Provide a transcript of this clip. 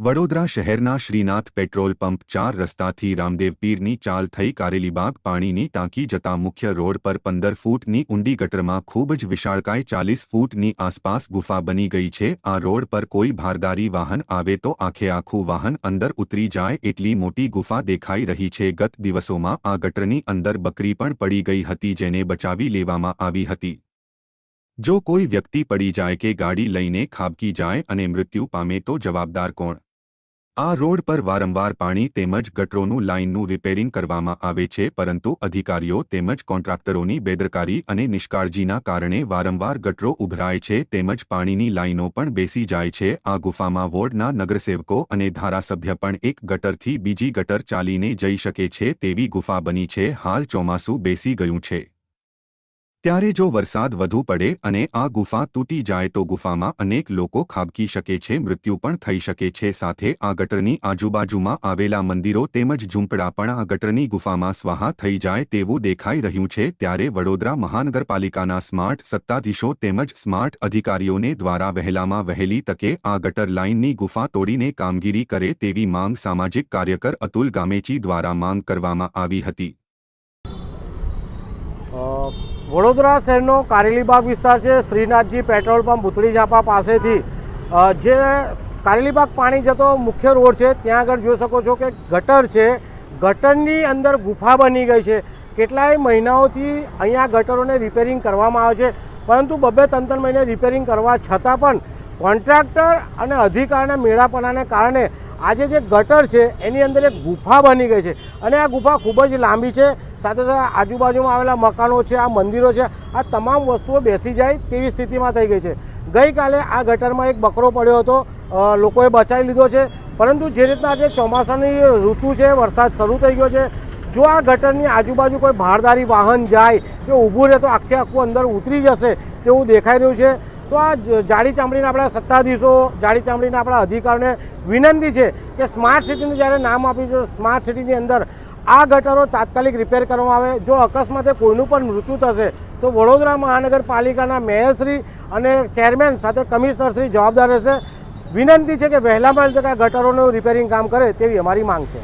વડોદરા શહેરના Shrinath petrol pump ચાર રસ્તાથી રામદેવપીરની ચાલ થઈ કારેલીબાગ પાણીની ટાંકી જતા મુખ્ય રોડ પર પંદર ફૂટની ઊંડી ગટરમાં ખૂબ જ વિશાળકાય ચાલીસ ફૂટની આસપાસ ગુફા બની ગઈ છે. આ રોડ પર કોઈ ભારદારી વાહન આવે તો આખે આખું વાહન અંદર ઉતરી જાય એટલી મોટી ગુફા દેખાઈ રહી છે. ગત દિવસોમાં આ ગટરની અંદર બકરી પણ પડી ગઈ હતી જેને બચાવી લેવામાં આવી હતી. જો કોઈ વ્યક્તિ પડી જાય કે ગાડી લઈને ખાબકી જાય અને મૃત્યુ પામે તો જવાબદાર કોણ? આ રોડ પર વારંવાર પાણી તેમજ ગટરોનું લાઇનનું રિપેરિંગ કરવામાં આવે છે, પરંતુ અધિકારીઓ તેમજ કોન્ટ્રાક્ટરોની બેદરકારી અને નિષ્કાળજીના કારણે વારંવાર ગટરો ઉભરાય છે તેમજ પાણીની લાઇનો પણ બેસી જાય છે. આ ગુફામાં વોર્ડના નગરસેવકો અને ધારાસભ્ય પણ એક ગટરથી બીજી ગટર ચાલીને જઈ શકે છે તેવી ગુફા બની છે. હાલ ચોમાસું બેસી ગયું છે. ત્યારે જો વરસાદ વધુ પડે અને આ ગુફા તૂટી જાય તો ગુફામાં અનેક લોકો ખાબકી શકે છે, મૃત્યુ પણ થઈ શકે છે. સાથે આ ગટરની આજુબાજુમાં આવેલા મંદિરો તેમજ ઝૂંપડા પણ આ ગટરની ગુફામાં સ્વાહા થઈ જાય તેવું દેખાઈ રહ્યું છે. ત્યારે વડોદરા મહાનગરપાલિકાના સ્માર્ટ સત્તાધીશો તેમજ સ્માર્ટ અધિકારીઓને દ્વારા વહેલામાં વહેલી તકે આ ગટર લાઇનની ગુફા તોડીને કામગીરી કરે તેવી માંગ સામાજિક કાર્યકર અતુલ ગામેચી દ્વારા માંગ કરવામાં આવી હતી. વડોદરા શહેરનો કારેલીબાગ વિસ્તાર છે. શ્રીનાથજી પેટ્રોલ પંપ ભૂતળી ઝાપા પાસેથી જે કારેલીબાગ પાણી જતો મુખ્ય રોડ છે. ત્યાં આગળ જોઈ શકો છો કે ગટર છે. ગટરની અંદર ગુફા બની ગઈ છે. કેટલાય મહિનાઓથી અહીંયા ગટરોને રિપેરિંગ કરવામાં આવે છે. પરંતુ બબે ત્રણ ત્રણ મહિને રિપેરિંગ કરવા છતાં પણ કોન્ટ્રાક્ટર અને અધિકારના મેળાપણાને કારણે આજે જે ગટર છે, એની અંદર એક ગુફા બની ગઈ છે. અને આ ગુફા ખૂબ જ લાંબી છે. સાથે સાથે આજુબાજુમાં આવેલા મકાનો છે, આ મંદિરો છે, આ તમામ વસ્તુઓ બેસી જાય તેવી સ્થિતિમાં થઈ ગઈ છે. ગઈકાલે આ ગટરમાં એક બકરો પડ્યો હતો લોકોએ બચાવી લીધો છે. પરંતુ જે રીતના આજે ચોમાસાની ઋતુ છે, વરસાદ શરૂ થઈ ગયો છે, જો આ ગટરની આજુબાજુ કોઈ ભારદારી વાહન જાય, કે ઊભું રહે તો આખે આખું અંદર ઉતરી જશે તેવું દેખાઈ રહ્યું છે. તો આ જાડી ચામડીના આપણા સત્તાધીશો, જાડી ચામડીના આપણા અધિકારીઓને વિનંતી છે કે સ્માર્ટ સિટીનું જ્યારે નામ આપ્યું છે સ્માર્ટ સિટીની અંદર આ ગટરો તાત્કાલિક રિપેર કરવામાં આવે. જો અકસ્માતે કોઈનું પણ મૃત્યુ થશે, તો વડોદરા મહાનગરપાલિકાના મેયરશ્રી અને ચેરમેન સાથે કમિશનરશ્રી જવાબદાર રહેશે. વિનંતી છે કે વહેલામાં વહેલી તકે ગટરોનું રિપેરિંગ કામ કરે તેવી અમારી માંગ છે.